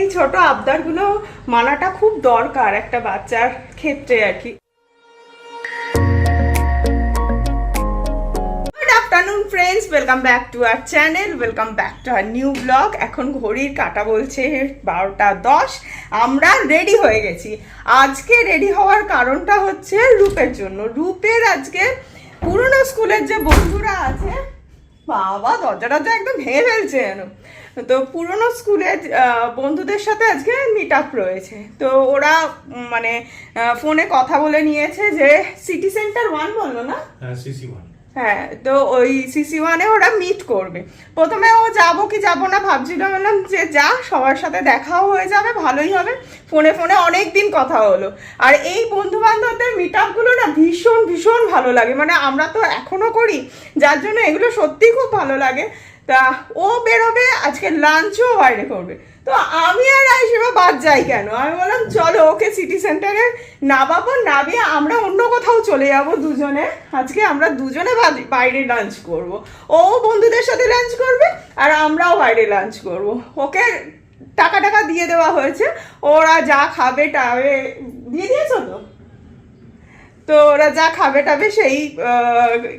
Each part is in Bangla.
এই ছোট আবদারগুলো মানাটা খুব দরকার একটা বাচ্চার ক্ষেত্রে আর কি। Afternoon friends welcome back to our channel welcome back to our new blog এখন ঘড়ির কাটা বলছে বারোটা দশ। আমরা রেডি হয়ে গেছি। আজকে রেডি হওয়ার কারণটা হচ্ছে রূপের জন্য। রূপের আজকে পুরনো স্কুলের যে বন্ধুরা আছে বাবা দরজাটা তো একদম ভেঙে ফেলছে যেন। তো পুরনো স্কুলের বন্ধুদের সাথে আজকে মিট আপ রয়েছে। তো ওরা মানে ফোনে কথা বলে নিয়েছে যে সিটি সেন্টার ওয়ান বলল না? সিসি ওয়ান হ্যাঁ তো ওই সিসি ওয়ানে ওরা মিট করবে। প্রথমে ও যাব কি যাব না ভাবছিল বললাম যে যা, সবার সাথে দেখাও হয়ে যাবে, ভালোই হবে। ফোনে ফোনে অনেক দিন কথা হলো। আর এই বন্ধু বান্ধবদের মিট আপগুলো না ভীষণ ভীষণ ভালো লাগে। মানে আমরা তো এখনও করি, যার জন্য এগুলো সত্যিই খুব ভালো লাগে। তা ও বেরোবে, আজকে লাঞ্চও বাইরে করবে। তো আমি আর আইসিবা বাদ যাই কেন? আমি বললাম, চলো ওকে সিটি সেন্টারে নামাবো, নামিয়ে আমরা অন্য কোথাও চলে যাব দুজনে। আজকে আমরা দুজনে বাইরে লাঞ্চ করব। ও বন্ধুদের সাথে লাঞ্চ করবে, আর আমরাও বাইরে লাঞ্চ করব। ওকে টাকা টাকা দিয়ে দেওয়া হয়েছে। ওরা যা খাবে টাবে দিয়ে দিয়েছ তো? তো ওরা যা খাবে টাবে সেই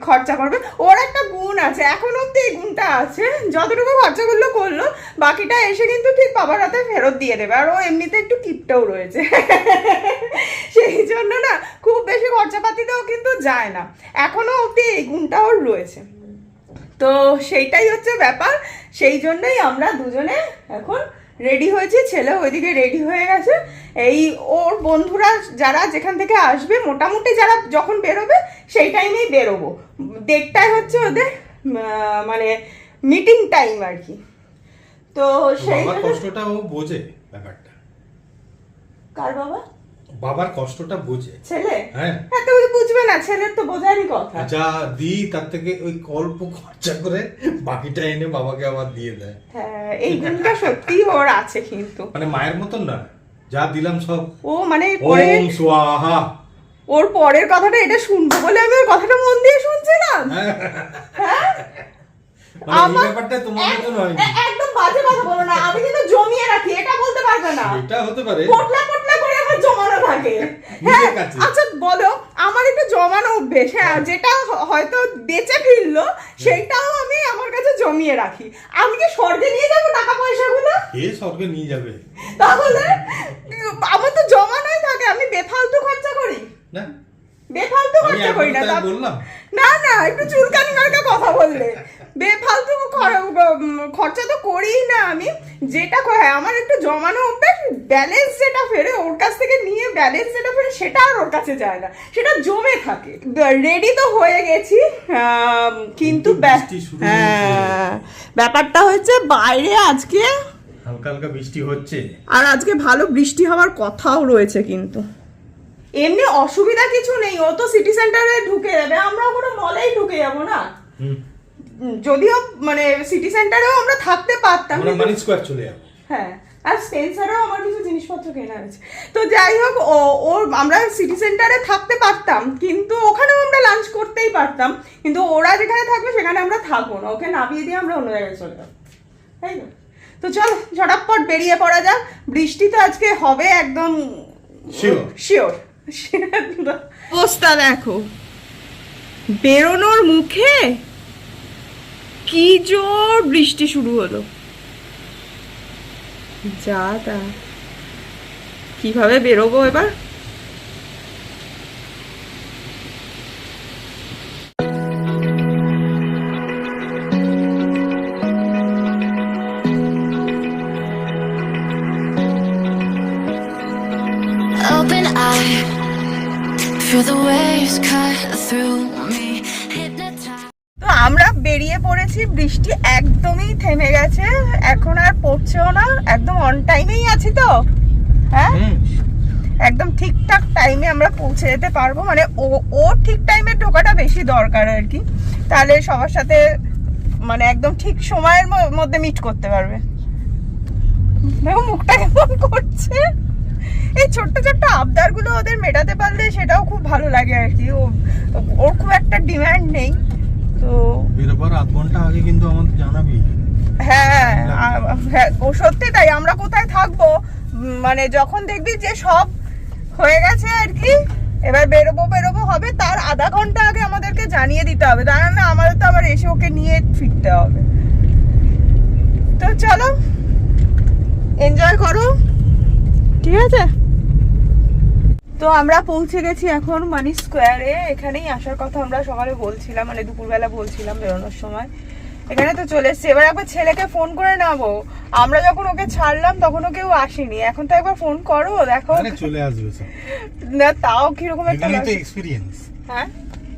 খরচা করবে। ওর একটা গুণ আছে, এখন অব্দি এই গুণটা আছে, যতটুকু খরচা করল করল, বাকিটা এসে কিন্তু ঠিক বাবার হাতে ফেরত দিয়ে দেবে। আর ও এমনিতে একটু কিপটাও রয়েছে। সেই জন্য না, খুব বেশি খরচাপাতিতেও কিন্তু যায় না। এখনও অব্দি এই গুণটা ওর রয়েছে। তো সেইটাই হচ্ছে ব্যাপার। সেই জন্যই আমরা দুজনে এখন রেডি হয়েছি ছেলে ওইদিকে রেডি হয়ে গেছে। এই ওর বন্ধুরা যারা যেখান থেকে আসবে মোটামুটি যারা যখন বেরোবে সেই টাইমেই বেরোবো। দেড়টায় হচ্ছে ওদের মানে মিটিং টাইম আর কি। তো সেই কষ্টটা ও বোঝে ব্যাপারটা। কার বাবা? বাবার কষ্টটা বোঝে। ছেলে? হ্যাঁ। হ্যাঁ তো বুঝবে না ছেলের তো বোঝারই কথা। যা দিই তার থেকে ওই অল্প খরচা করে বাকিটা এনে বাবাকে আবার দিয়ে দেয়। হ্যাঁ এই গুণটা সত্যি ওর আছে কিন্তু। মানে মায়ের মতন না যা দিলাম সব। ও মানে পরে সোয়াহা ওর পরের কথাটা এটা শুনব বলে আমি ওর কথাটা মন দিয়ে শুনছিলাম। হ্যাঁ? মানে আমার- ব্যাপারটা তোমার মতন হয়নি। একদম বাজে কথা বলো না। আমি কিন্তু জমিয়ে রাখি এটা বলতে পারবে না। এটা হতে পারে। পোটলা পোটলা করে আমার জমানো থাকে। হ্যাঁ আচ্ছা বলো আমার একটু জমানো অভ্যেস হ্যাঁ যেটা হয়তো বেঁচে ফিরলো সেইটাও আমি আমার কাছে জমিয়ে রাখি। আমি কি স্বর্গে নিয়ে যাব টাকা পয়সাগুলো কে স্বর্গে নিয়ে যাবে? তাহলে আমার তো জমানোই থাকে আমি বেফালতু খরচা করি। না। বেফালতু খরচা করি না বললাম। না না একটু চুলকানি মার্কা কথা বললে। বেফালতু খর- খরচা তো করিই না আমি। যেটা হ্যাঁ, আমার একটু জমানো অভ্যাস ব্যালেন্স যেটা ফেরে ওর কাছ থেকে নিয়ে ব্যালেন্স যেটা ফেরে সেটা আর ওর কাছে যায় না। সেটা জমে থাকে। রেডি তো হয়ে গেছি কিন্তু হ্যাঁ ব্যাপারটা হচ্ছে বাইরে আজকে। হালকা হালকা বৃষ্টি হচ্ছে। আর আজকে ভালো বৃষ্টি হওয়ার কথাও রয়েছে কিন্তু। এমনি অসুবিধা কিছু নেই ও তো সিটি সেন্টারে ঢুকে যাবে আমরা কোনো মলেই ঢুকে যাব না। যদিও মানে সিটি সেন্টারেও আমরা থাকতে পারতাম মানি স্কোয়ার চলে যাব। হ্যাঁ আর স্পেন্সারেও আমার কিছু জিনিসপত্র কেনা হয়েছে। তো যাই হোক ও ওর আমরা সিটি সেন্টারে থাকতে পারতাম কিন্তু ওখানেও আমরা লাঞ্চ করতেই পারতাম কিন্তু ওরা যেখানে থাকবে সেখানে আমরা থাকব না। ওকে নামিয়ে দিয়ে আমরা অন্য জায়গায় চলে যাব। তাই না তো চল ঝটাপট বেরিয়ে পড়া যাক। বৃষ্টি তো আজকে হবে একদম. শিওর অবস্থা দেখো। বেরোনোর মুখে কি জোর বৃষ্টি শুরু হলো যা তা কীভাবে বেরোবো এবার Open eye, feel the waves cut through me. আমরা বেরিয়ে পড়েছি বৃষ্টি একদমই থেমে গেছে এখন আর পড়ছেও না একদম অন টাইমেই আছি তো হ্যাঁ? একদম ঠিকঠাক টাইমে আমরা পৌঁছে যেতে পারব মানে ও ও ঠিক টাইমে ঢোকাটা বেশি দরকার আর কি তাহলে সবার সাথে মানে একদম ঠিক সময়ের মধ্যে মিট করতে পারবে। দেখো মুখটা কেমন করছে। এই ছোট্ট ছোট্ট আবদারগুলো ওদের মেটাতে পারলে সেটাও খুব ভালো লাগে আর কি ও ওর খুব একটা ডিমান্ড নেই। তো বেরোবার আধ ঘণ্টা আগে কিন্তু আমাদের জানাবি। হ্যাঁ হ্যাঁ ও সত্যি তাই আমরা কোথায় থাকব? মানে যখন দেখবি যে সব হয়ে গেছে আর কি এবার বেরোবো বেরোবো হবে তার আধা ঘণ্টা আগে আমাদেরকে জানিয়ে দিতে হবে। তা না আমাদের তো আবার এসে ওকে নিয়ে ফিরতে হবে। তো চলো এনজয় করো। ঠিক আছে? তো আমরা পৌঁছে গেছি এখন মানি স্কোয়ারে। এখানেই আসার কথা আমরা সকালে বলছিলাম মানে দুপুরবেলা বলছিলাম বেরোনোর সময়। এখানে তো চলে এসছি। এবার একবার ছেলেকে ফোন করে নেব আমরা যখন ওকে ছাড়লাম তখনও কেউ আসেনি। এখন তো একবার ফোন করো দেখো। চলে আসবে না তাও কীরকম একটা এক্সপিরিয়েন্স হ্যাঁ?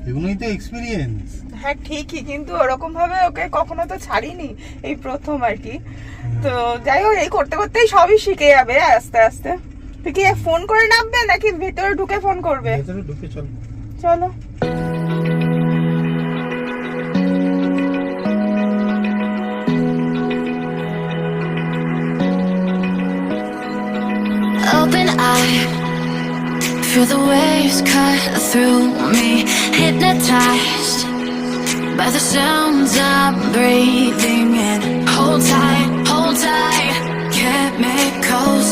এগুলোই তো এক্সপিরিয়েন্স হ্যাঁ ঠিকই কিন্তু ওরকম ভাবে ওকে কখনো তো ছাড়িনি এই প্রথম আর কি। তো যাই হোক এই করতে করতেই সবই শিখে যাবে আস্তে আস্তে। কি ফোন করে নামবে নাকি ভেতরে ঢুকে ফোন করবে ভেতরে ঢুকে চল চলো Open eye, feel the waves cut through me. Hypnotized by the sounds I'm breathing in. Hold tight, hold tight, chemicals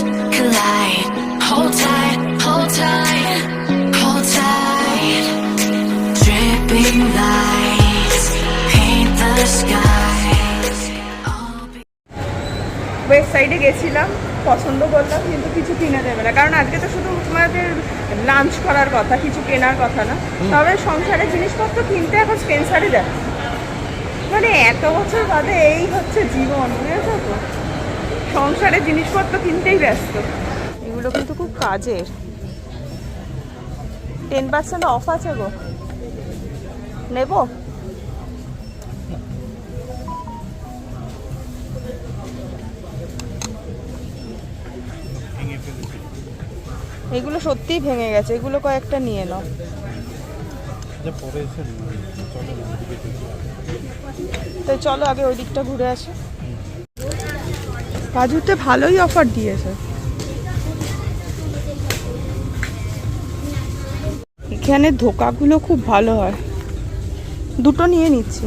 west সাইডে গেছিলাম পছন্দ করলাম কিন্তু কিছু কিনে দেবে না। কারণ আজকে তো শুধু তোমাদের লাঞ্চ করার কথা কিছু কেনার কথা না। তবে সংসারের জিনিসপত্র কিনতে এখন স্পেন্সারে যাবে মানে এত বছর বাদে এই হচ্ছে জীবন বুঝেছ তো? সংসারের জিনিসপত্র কিনতেই ব্যস্ত। এগুলো কিন্তু খুব কাজের। টেন পার্সেন্ট অফ আছে গো। নেব? এগুলো সত্যিই ভেঙে গেছে এগুলো কয়েকটা নিয়ে নাও। তো চলো আগে ওই দিকটা ঘুরে আসি। কাজুতে ভালোই অফার দিয়েছে। এখানে ধোকাগুলো খুব ভালো হয়। দুটো নিয়ে নিচ্ছি।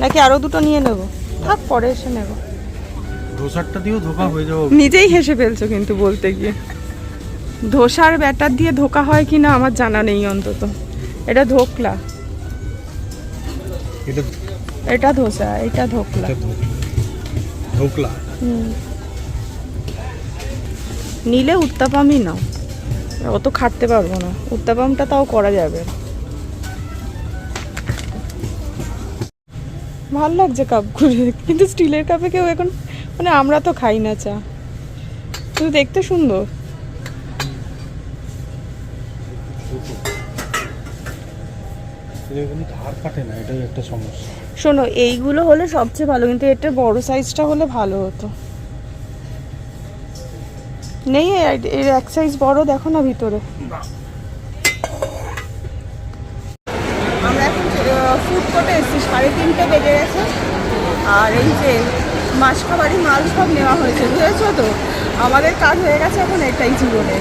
নাকি আরও দুটো নিয়ে নেব? থাক পরে এসে নেব। ধোসারটা দিয়েও ধোকা হয়ে যাব। নিজেই হেসে ফেলছো কিন্তু বলতে গিয়ে। ধোসার ব্যাটার দিয়ে ধোকা হয় কি না আমার জানা নেই অন্তত। এটা ধোকলা। এটা এটা ধোসা এটা ধোকলা। ধোকলা। নিলে উত্তাপামই নাও অত খাটতে পারব না। উত্তাপামটা তাও করা যাবে। ভালো লাগছে কাপগুলো কিন্তু স্টিলের কাপে কেউ এখন মানে আমরা তো খাই না চা। কিন্তু দেখতে সুন্দর। এগুলো ধার কাটে না এটাই একটা সমস্যা। শোনো এইগুলো হলে সবচেয়ে ভালো কিন্তু এটার বড় সাইজটা হলে ভালো হতো। নেই এর- এর এক সাইজ বড় দেখো না ভিতরে। আমরা এখন ফুড কোর্টে এসেছি সাড়ে তিনটে বেজে গেছে। আর এই যে মাছ খাবারই মাল সব নেওয়া হয়েছে বুঝেছ তো? আমাদের কাজ হয়ে গেছে এখন এটাই জীবনে।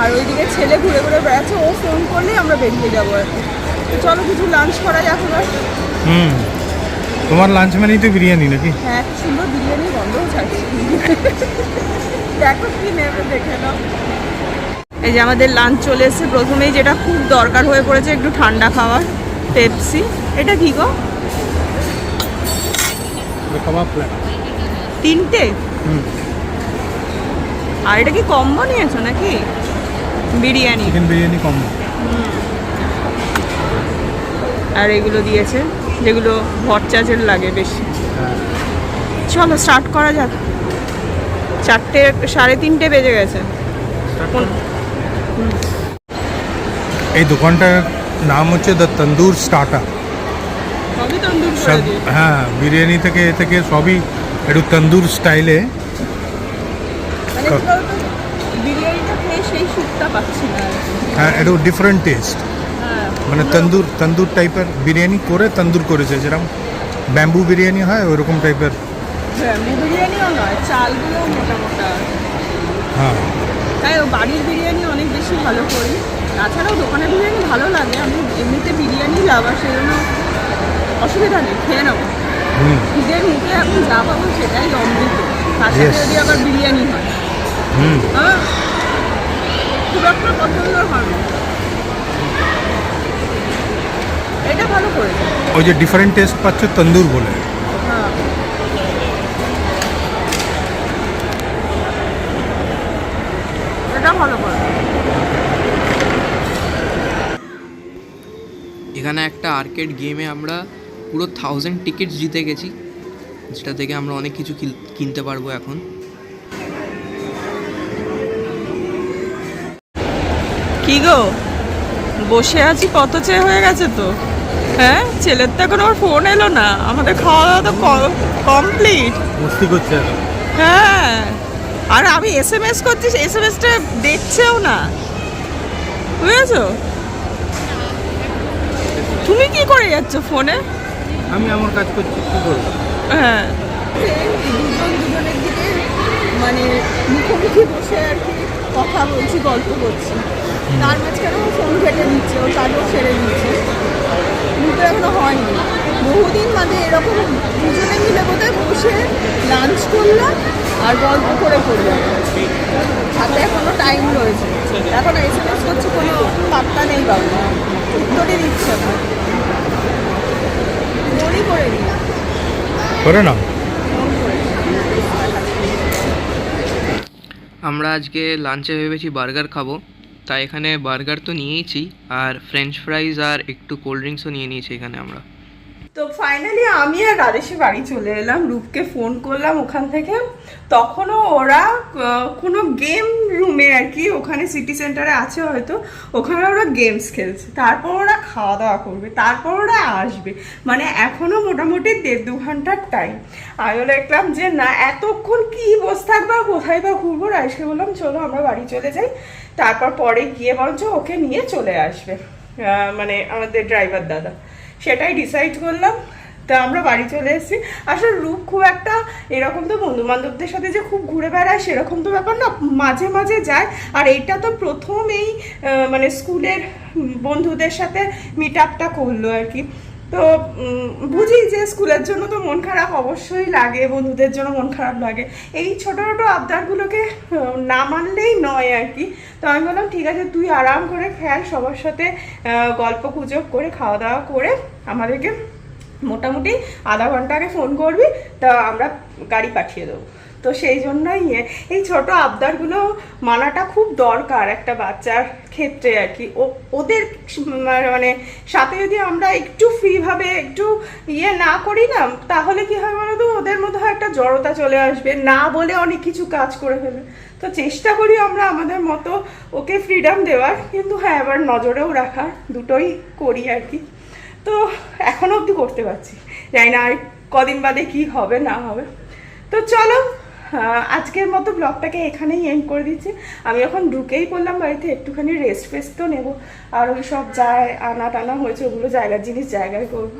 আর ওইদিকে ছেলে ঘুরে ঘুরে বেড়াচ্ছে ও ফোন করলেই আমরা বেরিয়ে যাব আর কি। তো চলো কিছু লাঞ্চ করা যাক এবার। হুম। তোমার লাঞ্চ মানেই তো বিরিয়ানি নাকি? হ্যাঁ সুন্দর বিরিয়ানি গন্ধও ছাড়ছে। দেখো কি নেবে দেখে নাও। এই যে আমাদের লাঞ্চ চলে এসেছে। প্রথমেই যেটা খুব দরকার হয়ে পড়েছে একটু ঠান্ডা খাওয়ার পেপসি এটা কি গো? কাবাব প্ল্যান তিনটে? হুম। আর এটা কি কম্বো নিয়েছো নাকি? বিরিয়ানি। চিকেন বিরিয়ানি কম আর এগুলো দিয়েছে যেগুলো হট চার্জের লাগে বেশি। চলো স্টার্ট করা যাক। চারটে সাড়ে তিনটে বেজে গেছে। এই দোকানটার নাম হচ্ছে দ্য তন্দুর স্টার্টার। হ্যাঁ বিরিয়ানি থেকে এ থেকে সবই একটু তন্দুর স্টাইলে মানে। হ্যাঁ একটু ডিফারেন্ট টেস্ট হ্যাঁ। মানে তন্দুর তন্দুর টাইপের বিরিয়ানি করে তন্দুর করেছে যেরকম ব্যাম্বু বিরিয়ানি হয় ওরকম টাইপের হ্যাঁ। তাই ও বাড়ির বিরিয়ানি অনেক বেশি ভালো করি। তাছাড়াও দোকানের বিরিয়ানি ভালো লাগে আমি এমনিতে বিরিয়ানি লাভার সেজন্য অসুবিধা নেই খেয়ে নেব। নিজের মুখে এখন যা পাবো সেটাই অমৃত তার সাথে যদি আবার বিরিয়ানি হয়। হ্যাঁ? খুব একটা পছন্দ হয় এটা ভালো করেছে ওই যে ডিফারেন্ট টেস্ট পাচ্ছ তন্দুর বলে। হ্যাঁ। এটা ভালো করেছে এখানে একটা আর্কেড গেমে আমরা পুরো থাউজেন্ড টিকিট জিতে গেছি। যেটা থেকে আমরা অনেক কিছু কিনতে পারব এখন। কি গো? বসে আছি কত চেয়ে হয়ে গেছে তো? হ্যাঁ? ছেলের তো এখন আমার ফোন এলো না। আমাদের খাওয়া দাওয়া তো কমপ্লিট মস্তি করছে হ্যাঁ। আর আমি এস এম এস করছি এস এম এসটা দেখছেও না। বুঝেছ? তুমি কি করে যাচ্ছ ফোনে আমি আমার কাজ করছি কি করব? হ্যাঁ। দুজন দুজনের দিকে মানে মুখোমুখি বসে আর কি কথা বলছি গল্প করছি। তার মাঝখানে ও ফোন ঘেটে নিচ্ছে ও কাজও ছেড়ে দিচ্ছে। দুটো এখনও হয়নি। বহুদিন মানে এরকম দুজনে মিলে বোধহয় বসে লাঞ্চ করলাম আর গল্প করে করলাম হাতে এখনও টাইম রয়েছে। এখন এস এম এস করছি কোনো পাত্তা নেই বাবু। উত্তরই দিচ্ছে না। ফোনই করে করে নাও। আমরা আজকে লাঞ্চে ভেবেছি বার্গার খাব। তাই এখানে বার্গার তো নিয়েইছি আর ফ্রেঞ্চ ফ্রাইজ আর একটু কোল্ড ড্রিঙ্কসও নিয়ে নিয়েছি এখানে আমরা। তো ফাইনালি আমি আর রাজেশি বাড়ি চলে এলাম, রূপকে ফোন করলাম ওখান থেকে। তখনও ওরা কোনো গেম রুমে আর কি, ওখানে সিটি সেন্টারে আছে হয়তো, ওখানে ওরা গেমস খেলছে। তারপর ওরা খাওয়া দাওয়া করবে, তারপর ওরা আসবে। মানে এখনও মোটামুটি দেড় দু ঘণ্টার টাইম আমি দেখলাম যে, না, এতক্ষণ কি বসে থাকবে কোথায় বা ঘুরবো? রাইসকে বললাম, চলো, আমরা বাড়ি চলে যাই। তারপর পরে গিয়ে বরঞ্চ ওকে নিয়ে চলে আসবে মানে আমাদের ড্রাইভার দাদা। সেটাই ডিসাইড করলাম। তো আমরা বাড়ি চলে এসেছি। আসলে রূপ খুব একটা এরকম তো বন্ধু বান্ধবদের সাথে যে খুব ঘুরে বেড়ায় সেরকম তো ব্যাপার না, মাঝে মাঝে যায়। আর এটা তো প্রথম এই মানে স্কুলের বন্ধুদের সাথে মিট আপটা করল আর কি। তো বুঝি যে স্কুলের জন্য তো মন খারাপ অবশ্যই লাগে, বন্ধুদের জন্য মন খারাপ লাগে। এই ছোটো ছোটো আবদারগুলোকে না মানলেই নয় আর কি। তো আমি বললাম, ঠিক আছে, তুই আরাম করে খেয়াল সবার সাথে গল্প গুজব করে, খাওয়া দাওয়া করে আমাদেরকে মোটামুটি আধা ঘণ্টা আগে ফোন করবি, তা আমরা গাড়ি পাঠিয়ে দেবো। তো সেই জন্যই এই ছোট আবদারগুলো মানাটা খুব দরকার একটা বাচ্চার ক্ষেত্রে আর কি। ওদের মানে সাথে যদি আমরা একটু ফ্রিভাবে একটু ইয়ে না করি না, তাহলে কি হয় বলো তো, ওদের মধ্যে একটা জড়তা চলে আসবে, না বলে অনেক কিছু কাজ করে ফেলবে। তো চেষ্টা করি আমরা আমাদের মতো ওকে ফ্রিডম দেওয়ার, কিন্তু হ্যাঁ এবার নজরেও রাখার, দুটোই করি আর কি। তো এখনও অবধি করতে পারছি। জানি না আর কদিন বাদে কি হবে, না হবে। তো চলো আজকের মতো ব্লগটাকে এখানেই এন্ড করে দিচ্ছি। আমি এখন ঢুকেই পড়লাম বাড়িতে, একটুখানি রেস্ট ফেস্ট তো নেব। আর ওই সব যায়, আনা টানা হয়েছে, ওগুলো জায়গার জিনিস জায়গায় করব।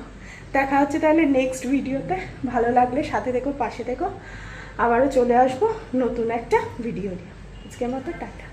দেখা হচ্ছে তাহলে নেক্সট ভিডিওতে ভালো লাগলে সাথে দেখো পাশে দেখো আবারও চলে আসব নতুন একটা ভিডিও নিয়ে। আজকের মতো টাটা।